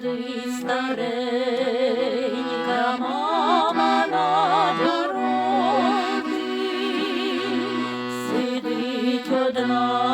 Сидить старенька мама на дорозі, сидить одна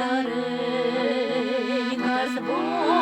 The Hare Hare Hare